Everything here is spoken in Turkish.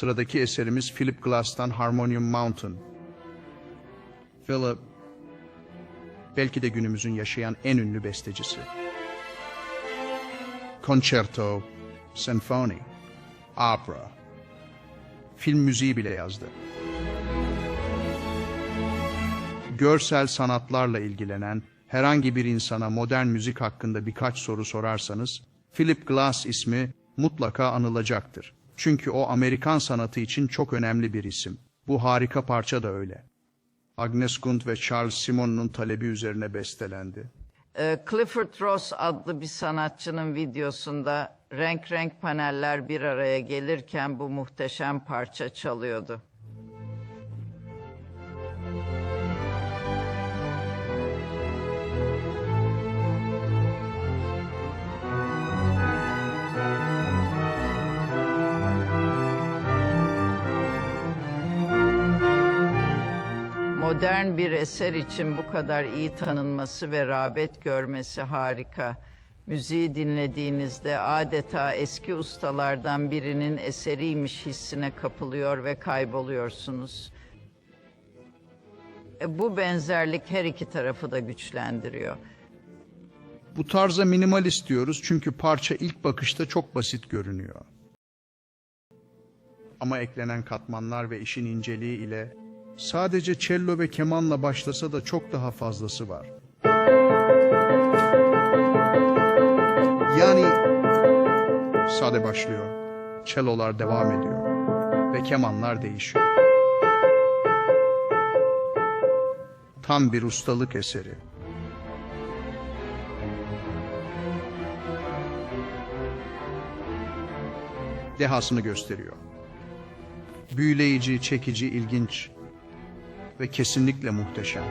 Sıradaki eserimiz Philip Glass'tan Harmonium Mountain. Philip, belki de günümüzün yaşayan en ünlü bestecisi. Concerto, senfoni, opera, film müziği bile yazdı. Görsel sanatlarla ilgilenen herhangi bir insana modern müzik hakkında birkaç soru sorarsanız, Philip Glass ismi mutlaka anılacaktır. Çünkü o Amerikan sanatı için çok önemli bir isim. Bu harika parça da öyle. Agnes Kunt ve Charles Simon'un talebi üzerine bestelendi. Ee, Clifford Ross adlı bir sanatçının videosunda renk renk paneller bir araya gelirken bu muhteşem parça çalıyordu. Modern bir eser için bu kadar iyi tanınması ve rağbet görmesi harika. Müziği dinlediğinizde adeta eski ustalardan birinin eseriymiş hissine kapılıyor ve kayboluyorsunuz. E, Bu benzerlik her iki tarafı da güçlendiriyor. Bu tarza minimalist diyoruz çünkü parça ilk bakışta çok basit görünüyor. Ama eklenen katmanlar ve işin inceliği ile sadece cello ve kemanla başlasa da çok daha fazlası var. Yani sade başlıyor, cellolar devam ediyor ve kemanlar değişiyor. Tam bir ustalık eseri. dehasını gösteriyor. Büyüleyici, çekici, ilginç ve kesinlikle muhteşem.